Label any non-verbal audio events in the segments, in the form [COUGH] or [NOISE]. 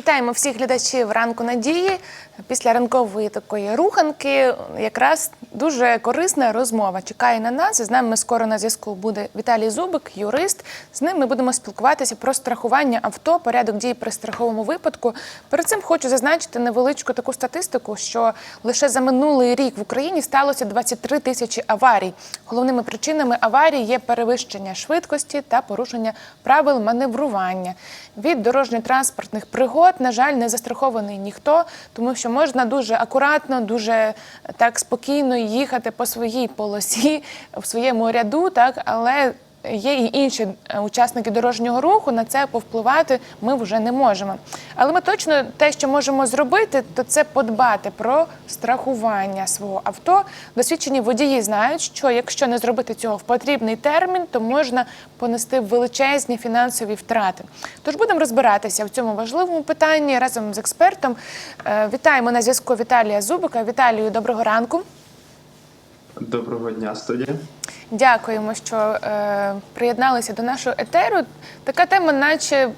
Вітаємо всіх глядачів ранку надії. Після ранкової такої руханки якраз дуже корисна розмова чекає на нас. З нами скоро на зв'язку буде Віталій Зубик, юрист. З ним ми будемо спілкуватися про страхування авто, порядок дій при страховому випадку. Перед цим хочу зазначити невеличку таку статистику, що лише за минулий рік в Україні сталося 23 тисячі аварій. Головними причинами аварій є перевищення швидкості та порушення правил маневрування. Від дорожньо-транспортних пригод, на жаль, не застрахований ніхто, тому що можна дуже акуратно, дуже е, так спокійно їхати по своїй полосі в своєму ряду, так але. Є і інші е, учасники дорожнього руху, на це повпливати ми вже не можемо. Але ми точно те, що можемо зробити, то це подбати про страхування свого авто. Досвідчені водії знають, що якщо не зробити цього в потрібний термін, то можна понести величезні фінансові втрати. Тож будемо розбиратися в цьому важливому питанні разом з експертом. Е, Вітаємо на зв'язку Віталія Зубика. Віталію, доброго ранку. Доброго дня, студія. Дякуємо, що е, приєдналися до нашого етеру. Така тема, наче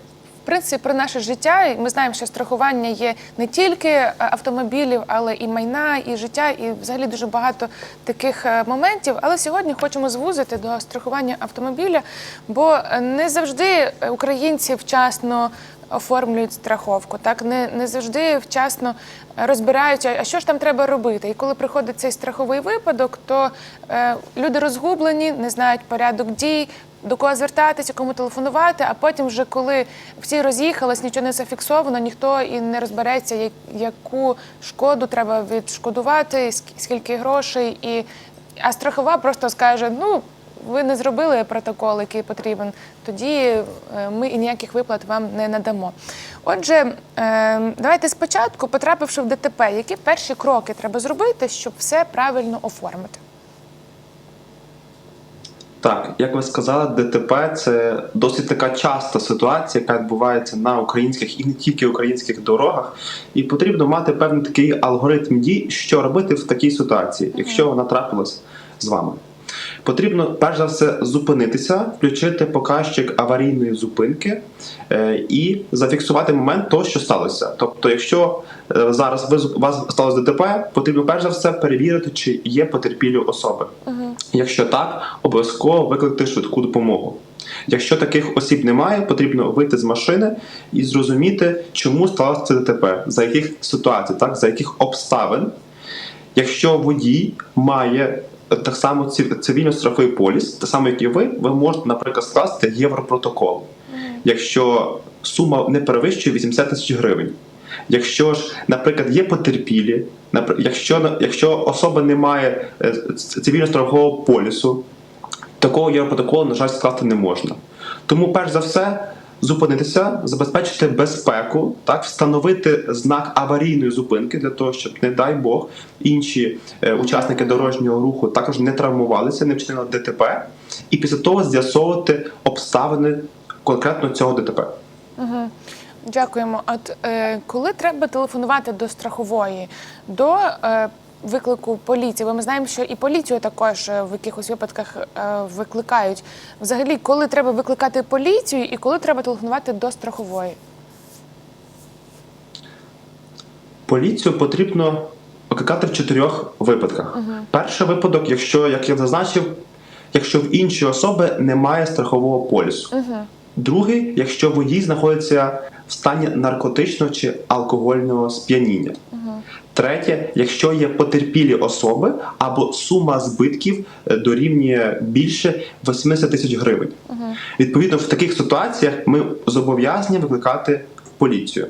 в принципі, про наше життя. Ми знаємо, що страхування є не тільки е, автомобілів, але і майна, і життя, і взагалі дуже багато таких е, моментів. Але сьогодні хочемо звузити до страхування автомобіля, бо не завжди українці вчасно. Оформлюють страховку, так не, не завжди вчасно розбираються, а що ж там треба робити. І коли приходить цей страховий випадок, то е, люди розгублені, не знають порядок дій, до кого звертатися, кому телефонувати. А потім, вже коли всі роз'їхались, нічого не зафіксовано, ніхто і не розбереться, яку шкоду треба відшкодувати, скільки грошей, і а страхова просто скаже: ну. Ви не зробили протокол, який потрібен, тоді е, ми і ніяких виплат вам не надамо. Отже, е, давайте спочатку, потрапивши в ДТП, які перші кроки треба зробити, щоб все правильно оформити? Так, як ви сказали, ДТП це досить така часта ситуація, яка відбувається на українських і не тільки українських дорогах. І потрібно мати певний такий алгоритм дій, що робити в такій ситуації, якщо вона трапилась з вами. Потрібно перш за все зупинитися, включити показчик аварійної зупинки е, і зафіксувати момент того, що сталося. Тобто, якщо е, зараз ви у вас сталося ДТП, потрібно перш за все перевірити, чи є потерпілі особи. Якщо так, обов'язково викликати швидку допомогу. Якщо таких осіб немає, потрібно вийти з машини і зрозуміти, чому сталося це ДТП, за яких ситуацій, так, за яких обставин. Якщо водій має так само цивільно-страховий поліс, так само, як і ви, ви можете, наприклад, скласти європротокол, якщо сума не перевищує 80 тисяч гривень. Якщо ж, наприклад, є потерпілі, якщо, якщо особа не має е, цивільно-страхового полісу, такого європротоколу, на жаль, скласти не можна. Тому, перш за все, зупинитися, забезпечити безпеку, так, встановити знак аварійної зупинки для того, щоб, не дай Бог, інші е, учасники дорожнього руху також не травмувалися, не вчинили ДТП, і після того з'ясовувати обставини конкретно цього ДТП. Дякуємо. От е, коли треба телефонувати до страхової, до е, виклику поліції, бо ми знаємо, що і поліцію також е, в якихось випадках е, викликають. Взагалі, коли треба викликати поліцію і коли треба телефонувати до страхової? Поліцію потрібно викликати в чотирьох випадках. Перший випадок, якщо, як я зазначив, якщо в іншої особи немає страхового полісу. Другий, якщо водій знаходиться в стані наркотичного чи алкогольного сп'яніння. Третє, якщо є потерпілі особи або сума збитків е, дорівнює більше 80 тисяч гривень. Відповідно, в таких ситуаціях ми зобов'язані викликати поліцію.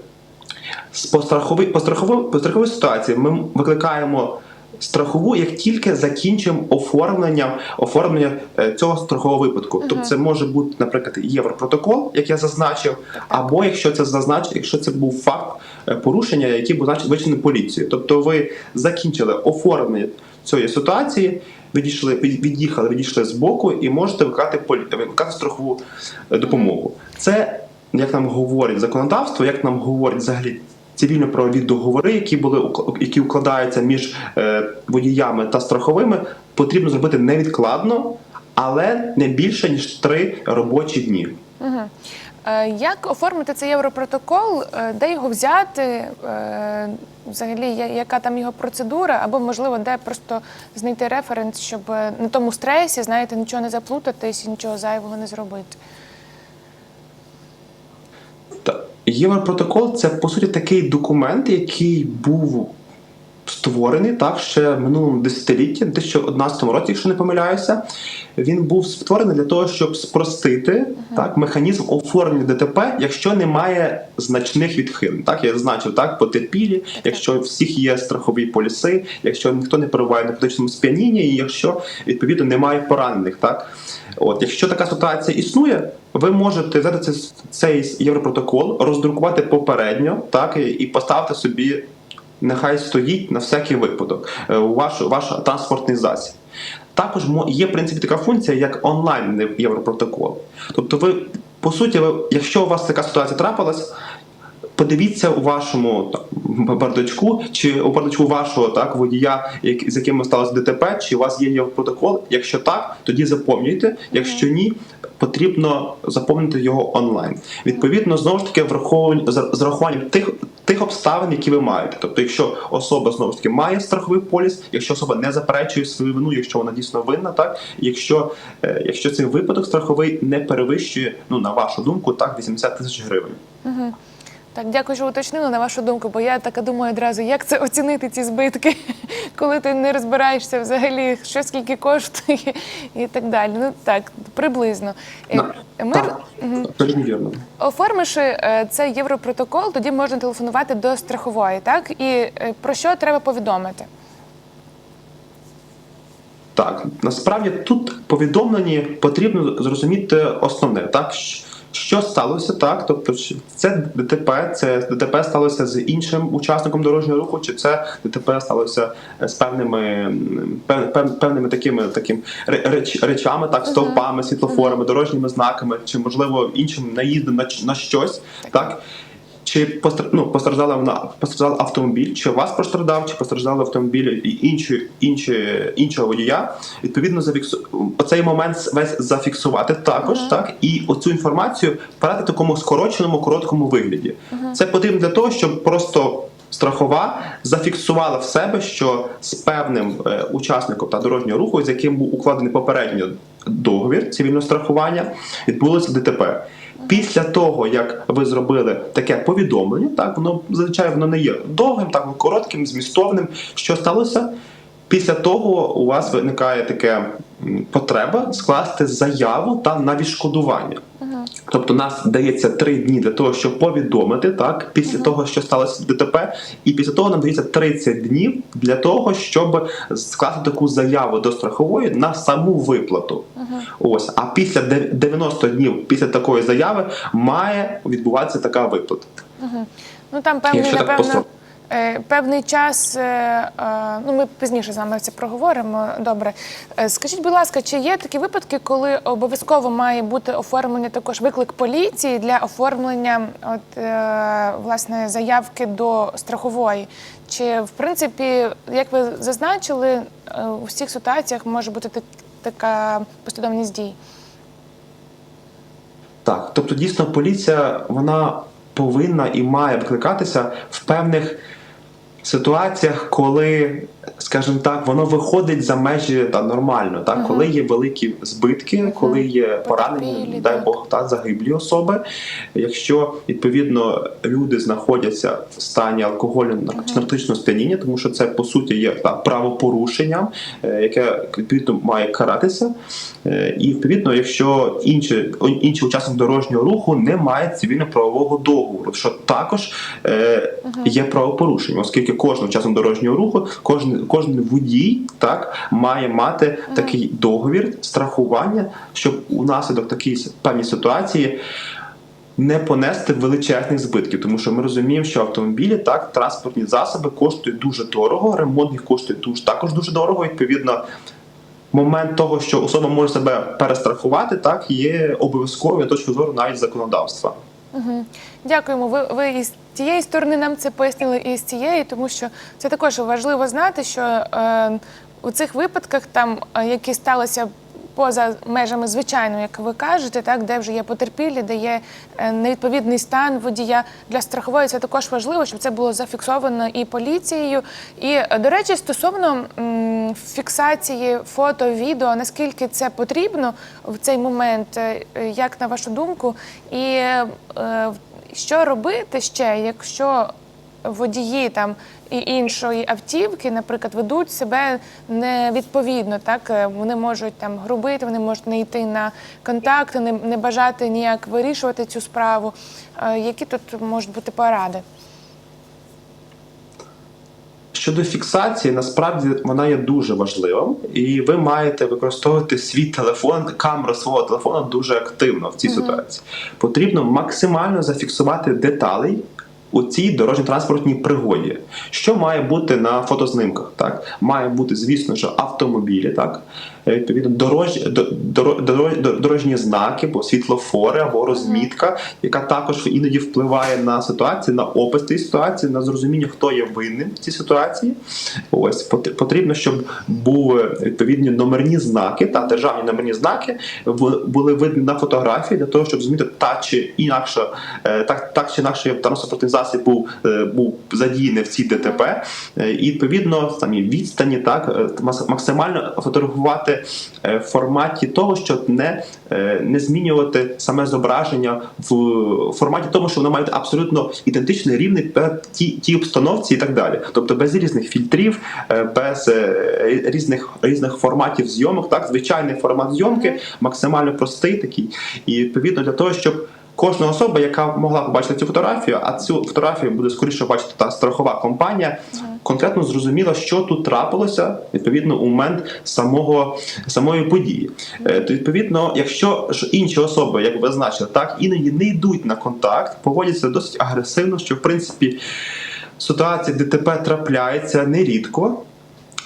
З- По страховій, по, страховій, по страховій ситуації ми викликаємо страхову, як тільки закінчимо оформлення, оформлення цього страхового випадку. Тобто це може бути, наприклад, європротокол, як я зазначив, або якщо це зазнач, якщо це був факт порушення, який був значить вичинений поліцією. Тобто ви закінчили оформлення цієї ситуації. Відійшли, від'їхали, відійшли з боку і можете викликати полі... викликати страхову е, допомогу. Це як нам говорить законодавство, як нам говорять взагалі цивільно-правові договори, які були які укладаються між е, водіями та страховими, потрібно зробити невідкладно, але не більше ніж три робочі дні. Е, Як оформити цей європротокол, е, де його взяти, е, взагалі, яка там його процедура, або, можливо, де просто знайти референс, щоб е, на тому стресі, знаєте, нічого не заплутатись і нічого зайвого не зробити. Європротокол це по суті такий документ, який був створений так ще в минулому десятилітті, в 2011 році, якщо не помиляюся. Він був створений для того, щоб спростити так механізм оформлення ДТП, якщо немає значних відхилень. Так я зазначив так, потерпілі, якщо у всіх є страхові поліси, якщо ніхто не перебуває на політичному сп'янінні, і якщо відповідно немає поранених, так от якщо така ситуація існує, ви можете взяти цей, європротокол, роздрукувати попередньо, так і поставити собі. Нехай стоїть на всякий випадок е, ваш, ваш транспортний засіб. Також є в принципі така функція, як онлайн європротокол. Тобто, ви по суті, ви, якщо у вас така ситуація трапилась, подивіться у вашому там, бардачку чи у бардачку вашого так водія, як- з яким сталося ДТП, чи у вас є європротокол. Якщо так, тоді заповнюйте. Якщо ні, потрібно заповнити його онлайн. Відповідно, знову ж таки, з урахуванням тих. Тих обставин, які ви маєте, тобто, якщо особа знову ж таки має страховий поліс, якщо особа не заперечує свою вину, якщо вона дійсно винна, так якщо, е, якщо цей випадок страховий не перевищує, ну на вашу думку, так 80 тисяч гривень. Так, дякую, що уточнили на вашу думку, бо я так думаю одразу, як це оцінити ці збитки, [LAUGHS] коли ти не розбираєшся взагалі, що скільки коштує [LAUGHS] і так далі. Ну так, приблизно. Е, абсолютно вірно. оформивши е, цей європротокол, тоді можна телефонувати до страхової, так? І е, про що треба повідомити? Так, насправді тут повідомлені потрібно зрозуміти основне, так що сталося, так, тобто це ДТП, це ДТП сталося з іншим учасником дорожнього руху, чи це ДТП сталося е, з певними пев- пев- певними такими таким ре- реч- речами, так, стовпами, світлофорами, дорожніми знаками, чи можливо іншим наїздом на, на щось, так. Чи постр... ну, постраждала вона постраждав автомобіль, чи вас постраждав, чи постраждали автомобілі і інші, інші, іншого водія. Відповідно, зафіксу... оцей момент весь зафіксувати також, так і оцю інформацію передати в такому скороченому, короткому вигляді. Це потрібно для того, щоб просто. Страхова зафіксувала в себе, що з певним е, учасником та дорожнього руху, з яким був укладений попередньо договір цивільного страхування, відбулося ДТП. Після того, як ви зробили таке повідомлення, так воно зазвичай воно не є довгим, так коротким, змістовним. Що сталося? Після того у вас виникає таке потреба скласти заяву та на відшкодування. Тобто нас дається три дні для того, щоб повідомити так після того, що сталося ДТП, і після того нам дається 30 днів для того, щоб скласти таку заяву до страхової на саму виплату. Ось, а після дев- 90 днів після такої заяви має відбуватися така виплата. Ну там так напевно, певний час. е, е, Ну, ми пізніше з вами це проговоримо. Добре. Е, Скажіть, будь ласка, чи є такі випадки, коли обов'язково має бути оформлення також виклик поліції для оформлення от, е, власне заявки до страхової? Чи в принципі, як ви зазначили, е, у всіх ситуаціях може бути така послідовність дій? Так, тобто дійсно поліція вона повинна і має викликатися в певних ситуаціях, коли, скажімо так, воно виходить за межі та нормально, так, коли є великі збитки, коли є поранені, Потерпілі, дай. Бог, та загиблі особи. Якщо відповідно люди знаходяться в стані алкогольного чи наркотичного сп'яніння, тому що це по суті є та, правопорушенням, е, яке відповідно має каратися. Е, І відповідно, якщо інші, інші учасник дорожнього руху не має цивільно-правового договору, що також е, є правопорушенням, оскільки кожен учасник дорожнього руху, кожен, кожен водій так має мати такий договір страхування, щоб унаслідок такій с- певній ситуації. Не понести величезних збитків, тому що ми розуміємо, що автомобілі так транспортні засоби коштують дуже дорого, ремонт їх коштує дуже також дуже дорого. Відповідно, момент того, що особа може себе перестрахувати, так є обов'язковою точки зору навіть законодавства. Дякуємо. Ви, ви із тієї сторони нам це пояснили, і з цієї, тому що це також важливо знати, що е, у цих випадках, там, е, які сталися поза межами звичайно, як ви кажете, так де вже є потерпілі, де є е, невідповідний стан водія для страхової. Це також важливо, щоб це було зафіксовано і поліцією. І е, до речі, стосовно фіксації фото, відео, наскільки це потрібно в цей момент, е, як на вашу думку, і що робити ще, якщо водії там і іншої автівки, наприклад, ведуть себе невідповідно, так Е, вони можуть там грубити, вони можуть не йти на контакти, не, не бажати ніяк вирішувати цю справу. Е, Які тут можуть бути поради? Щодо фіксації, насправді вона є дуже важливим, і ви маєте використовувати свій телефон, камеру свого телефона дуже активно в цій ситуації. Потрібно максимально зафіксувати деталей. У цій дорожньо-транспортній пригоді, що має бути на фотознимках, так? Має бути, звісно ж, автомобілі, так відповідно, дорож, до- доро- доро- дорожні знаки, або світлофори, або розмітка, яка також іноді впливає на ситуацію, на опис цієї ситуації, на зрозуміння, хто є винним в цій ситуації. Ось потрібно, щоб були відповідні номерні знаки та державні номерні знаки були видні на фотографії для того, щоб зрозуміти та чи інакше, е, так, так чи інакше транспортний засіб був, е, був задіяний в цій ДТП. Е, І відповідно самі відстані, так е, максимально фотографувати е, в форматі того, щоб не, е, не змінювати саме зображення в форматі тому, що воно має абсолютно ідентичне, рівне пе- ті, ті обстановці і так далі. Тобто без різних фільтрів, е, без е, різних різних форматів зйомок, так звичайний формат зйомки, максимально простий такий. І відповідно для того, щоб Кожна особа, яка могла побачити цю фотографію, а цю фотографію буде скоріше бачити та страхова компанія, конкретно зрозуміла, що тут трапилося відповідно у момент самого самої події. Е, То відповідно, якщо ж інші особи, як ви так іноді не йдуть на контакт, поводяться досить агресивно, що в принципі ситуація ДТП трапляється нерідко.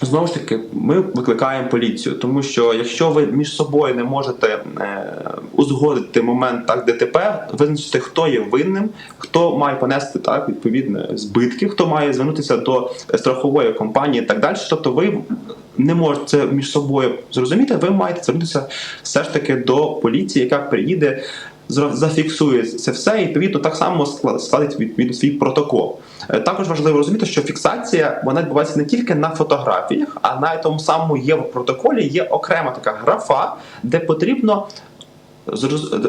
Знову ж таки, ми викликаємо поліцію, тому що якщо ви між собою не можете е, узгодити момент так ДТП, визначити, хто є винним, хто має понести так відповідне збитки, хто має звернутися до страхової компанії і так далі. Тобто, ви не можете це між собою зрозуміти, ви маєте звернутися все ж таки до поліції, яка приїде. Зафіксує це все і відповідно так само скла- складить відповідно свій протокол. Е, Також важливо розуміти, що фіксація вона відбувається не тільки на фотографіях, а на тому самому європротоколі є окрема така графа, де потрібно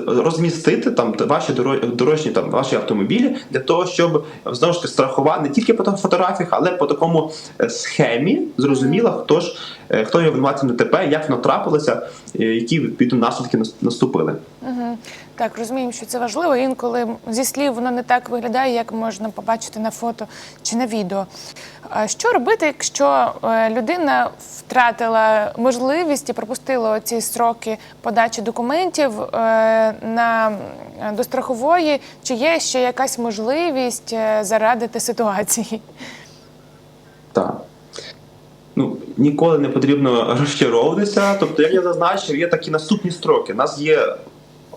розмістити там ваші доро- дорожні там ваші автомобілі для того, щоб знову ж таки страхувати не тільки по фотографіях, але по такому е, схемі зрозуміло, хто ж е, хто є винуватцем ДТП, як воно трапилося, які відповідно наслідки наступили. Угу. Так, розуміємо, що це важливо. Інколи зі слів воно не так виглядає, як можна побачити на фото чи на відео. Що робити, якщо е, людина втратила можливість і пропустила ці строки подачі документів е, на до страхової? Чи є ще якась можливість е, зарадити ситуації? Так. Ну, ніколи не потрібно [LAUGHS] розчаровуватися. Тобто, як я зазначив, є такі наступні строки. У нас є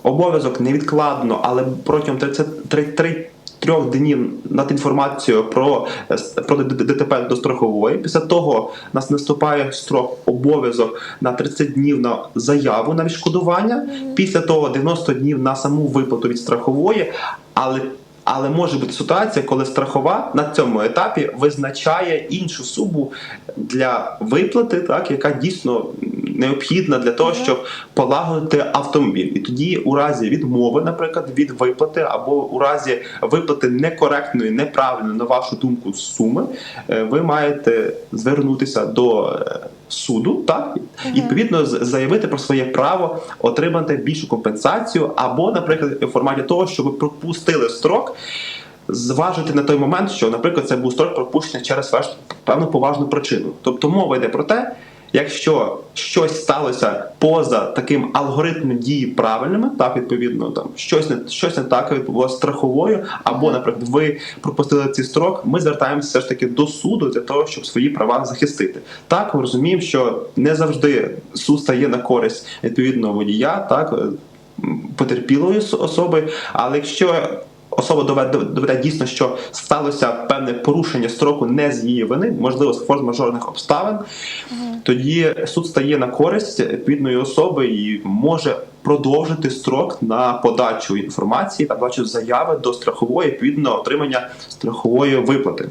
обов'язок невідкладно, але протягом 33 трьох днів над інформацією про, е, про ДТП до страхової. Після того нас наступає строк обов'язок на 30 днів на заяву на відшкодування. Після того 90 днів на саму виплату від страхової, але але може бути ситуація, коли страхова на цьому етапі визначає іншу суму для виплати, так яка дійсно необхідна для того, щоб полагодити автомобіль. І тоді, у разі відмови, наприклад, від виплати, або у разі виплати некоректної, неправильної, на вашу думку, суми, е, ви маєте звернутися до е, суду, так і відповідно заявити про своє право отримати більшу компенсацію, або, наприклад, в форматі того, щоб ви пропустили строк. Зважити на той момент, що, наприклад, це був строк пропущений через певну поважну причину. Тобто мова йде про те, якщо щось сталося поза таким алгоритмом дії правильними, так відповідно там щось не щось не так відбулося страховою, або, наприклад, ви пропустили цей строк, ми звертаємося все ж таки до суду для того, щоб свої права захистити. Так, ми розуміємо, що не завжди суд стає на користь відповідного водія, так. Потерпілої особи, але якщо особа доведе, доведе дійсно, що сталося певне порушення строку не з її вини, можливо, з форс-мажорних обставин, тоді суд стає на користь відповідної особи і може продовжити строк на подачу інформації та подачу заяви до страхової відповідно отримання страхової виплати.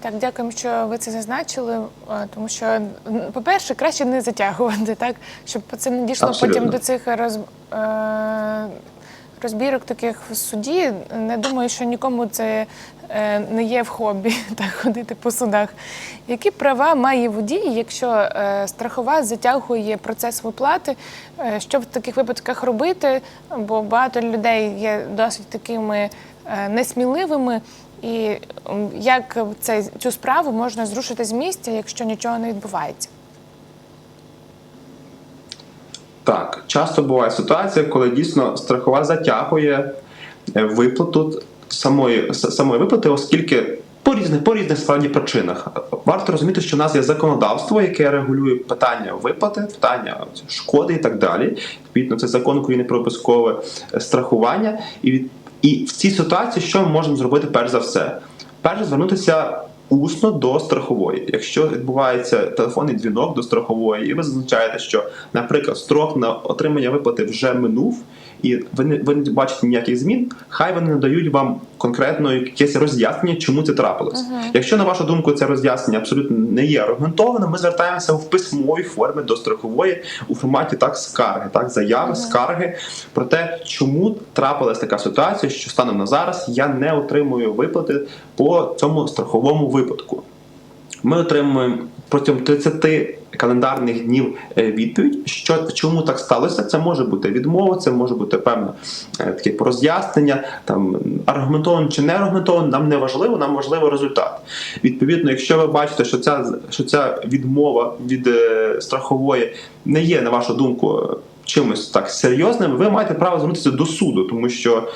Так, дякуємо, що ви це зазначили, е, тому що, по-перше, краще не затягувати, так, щоб це не дійшло Абсолютно. потім до цих роз, е, розбірок таких в суді. Не думаю, що нікому це е, не є в хобі [LAUGHS] так, ходити по судах. Які права має водій, якщо е, страхова затягує процес виплати? Е, що в таких випадках робити? Бо багато людей є досить такими несміливими. І як цей, цю справу можна зрушити з місця, якщо нічого не відбувається? Так, часто буває ситуація, коли дійсно страхова затягує е, виплату самої, самої виплати, оскільки по різних по різних справді причинах. Варто розуміти, що в нас є законодавство, яке регулює питання виплати, питання шкоди і так далі. Відповідно, це закон України про обов'язкове е, страхування. І і в цій ситуації що ми можемо зробити перш за все? Перше звернутися усно до страхової. Якщо відбувається телефонний дзвінок до страхової, і ви зазначаєте, що, наприклад, строк на отримання виплати вже минув, і ви не, ви не бачите ніяких змін, хай вони надають вам конкретно якесь роз'яснення, чому це трапилось. Якщо на вашу думку це роз'яснення абсолютно не є аргументованим, ми звертаємося в письмовій формі до страхової у форматі так скарги, так заяви, скарги про те, чому трапилась така ситуація, що станом на зараз я не отримую виплати по цьому страховому випадку. Ми отримуємо протягом 30 календарних днів е, відповідь, що чому так сталося. Це може бути відмова, це може бути певне е, таке роз'яснення, там аргументовано чи не аргументовано, нам не важливо, нам важливо результат. Відповідно, якщо ви бачите, що ця що ця відмова від е, страхової не є, на вашу думку, чимось так серйозним, ви маєте право звернутися до суду, тому що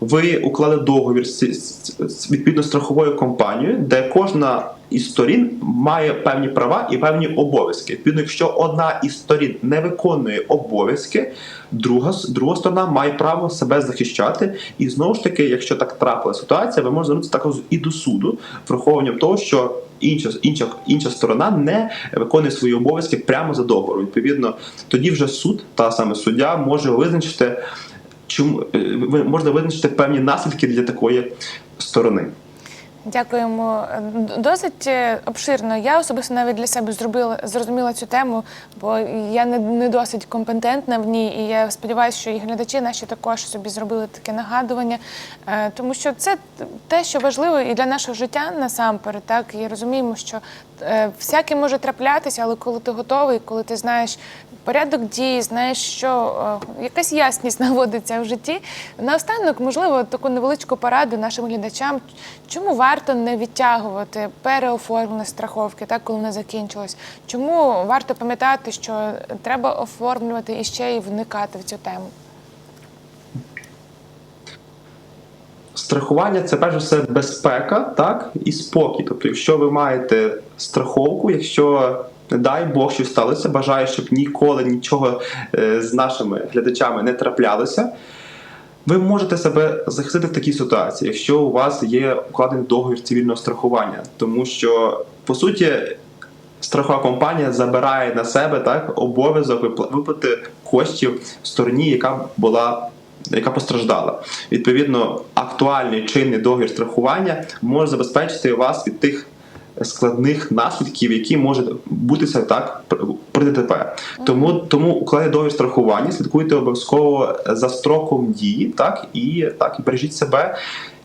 ви уклали договір з, відповідно страховою компанією, де кожна із сторін має певні права і певні обов'язки. Відповідно, якщо одна із сторін не виконує обов'язки, друга друга сторона має право себе захищати. І знову ж таки, якщо так трапила ситуація, ви можете звернутися також і до суду, враховуванням того, що інша, інша, інша сторона не виконує свої обов'язки прямо за договором. Відповідно, тоді вже суд, та саме суддя, може визначити. Чому е, можна визначити певні наслідки для такої сторони? Дякуємо. Досить е, обширно. Я особисто навіть для себе зробила зрозуміла цю тему, бо я не, не досить компетентна в ній, і я сподіваюся, що і глядачі наші також собі зробили таке нагадування, Е, тому що це те, що важливо і для нашого життя насамперед. Так і розуміємо, що е, всяке може траплятися, але коли ти готовий, коли ти знаєш порядок дій, знаєш, що е, якась ясність [LAUGHS] наводиться в житті. Наостанок, можливо, таку невеличку пораду нашим глядачам, чому варто не відтягувати переоформлення страховки, так коли вона закінчилась. Чому варто пам'ятати, що треба оформлювати і ще й вникати в цю тему? Страхування це перш за все безпека, так і спокій. Тобто, якщо ви маєте страховку, якщо не дай Бог, що сталося, бажаю, щоб ніколи нічого е, з нашими глядачами не траплялося. Ви можете себе захистити в такій ситуації, якщо у вас є укладений договір цивільного страхування, тому що по суті. Страхова компанія забирає на себе так обов'язок випла- виплати коштів стороні, яка була яка постраждала. Відповідно, актуальний чинний договір страхування може забезпечити вас від тих складних наслідків, які можуть бутися так при- ДТП. Тому тому укладайте договір страхування, слідкуйте обов'язково за строком дії, так і так і бережіть себе,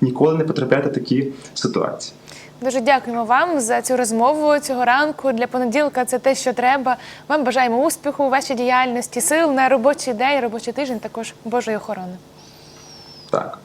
ніколи не потрапляйте в такі ситуації. Дуже дякуємо вам за цю розмову цього ранку. Для понеділка це те, що треба. Вам бажаємо успіху у вашій діяльності, сил на робочий день, робочий тиждень, також Божої охорони. Так.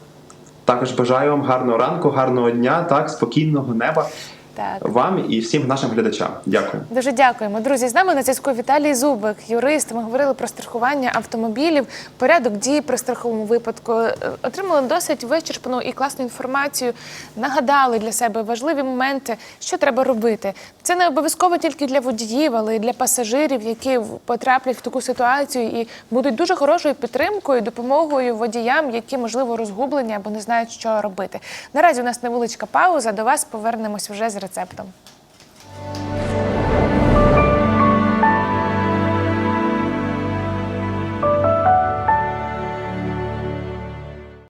Також бажаю вам гарного ранку, гарного дня, так, спокійного неба Так. вам і всім нашим глядачам. Дякую. Дуже дякуємо. Друзі, з нами на зв'язку Віталій Зубик, юрист. Ми говорили про страхування автомобілів, порядок дій при страховому випадку. Е, Отримали досить вичерпну і класну інформацію. Нагадали для себе важливі моменти, що треба робити. Це не обов'язково тільки для водіїв, але й для пасажирів, які потраплять в таку ситуацію і будуть дуже хорошою підтримкою, допомогою водіям, які можливо розгублені або не знають, що робити. Наразі у нас невеличка пауза. До вас повернемось вже з рецептом.